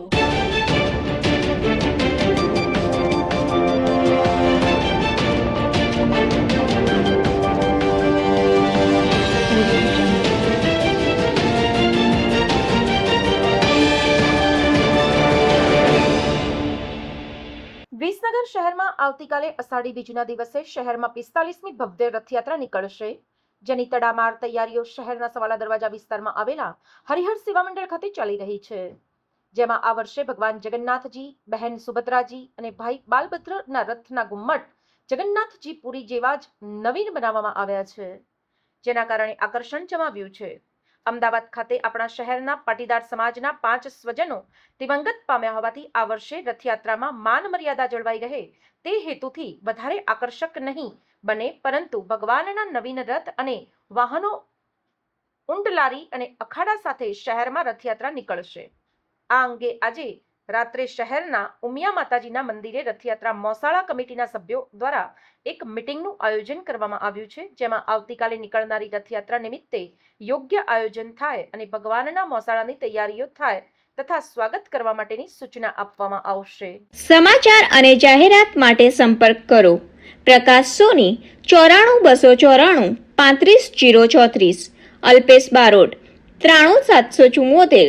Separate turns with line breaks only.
વિસનગર શહેરમાં આવતીકાલે અષાઢી બીજના દિવસે શહેરમાં પિસ્તાલીસમી ભવ્ય રથયાત્રા નીકળશે. જેની તડામાર તૈયારીઓ શહેરના સવાલા દરવાજા વિસ્તારમાં આવેલા હરિહર સેવા મંડળ ખાતે ચાલી રહી છે. જેમાં આ વર્ષે ભગવાન જગન્નાથજી, બહેન સુભદ્રાજી અને ભાઈ બાલભદ્રના રથના ગુમ્મટ જગન્નાથજી પુરી જેવા જ નવીન બનાવવામાં આવ્યા છે. જેના કારણે આકર્ષણ જમાવ્યું છે. અમદાવાદ ખાતે આપણા શહેરના પાટીદાર સમાજના પાંચ સ્વજનો દિવંગત પામ્યા હોવાથી આ વર્ષે રથયાત્રામાં માન મર્યાદા જળવાઈ રહે તે હેતુથી વધારે આકર્ષક નહીં બને, પરંતુ ભગવાનના નવીન રથ અને વાહનો ઉંડલારી અને અખાડા સાથે શહેરમાં રથયાત્રા નીકળશે. આ અંગે આજે રાત્રે શહેરના ઉમિયા માતાજીના મંદિરે રથયાત્રા મોસાળા કમિટીના સભ્યો દ્વારા એક મિટિંગનું આયોજન કરવામાં આવ્યું છે, જેમાં આવતીકાલે નીકળનારી રથયાત્રા નિમિત્તે યોગ્ય આયોજન થાય અને ભગવાનના મોસાળાની તૈયારીઓ થાય તથા સ્વાગત કરવા માટેની સૂચના આપવામાં આવશે.
સમાચાર અને જાહેરાત માટે સંપર્ક કરો. પ્રકાશ સોની, ચોરાણું બસો ચોરાણું, પાંત્રીસ જીરો ચોત્રીસ, અલ્પેશ બારોટ, ત્રાણું સાતસો ચુમ્મોતેર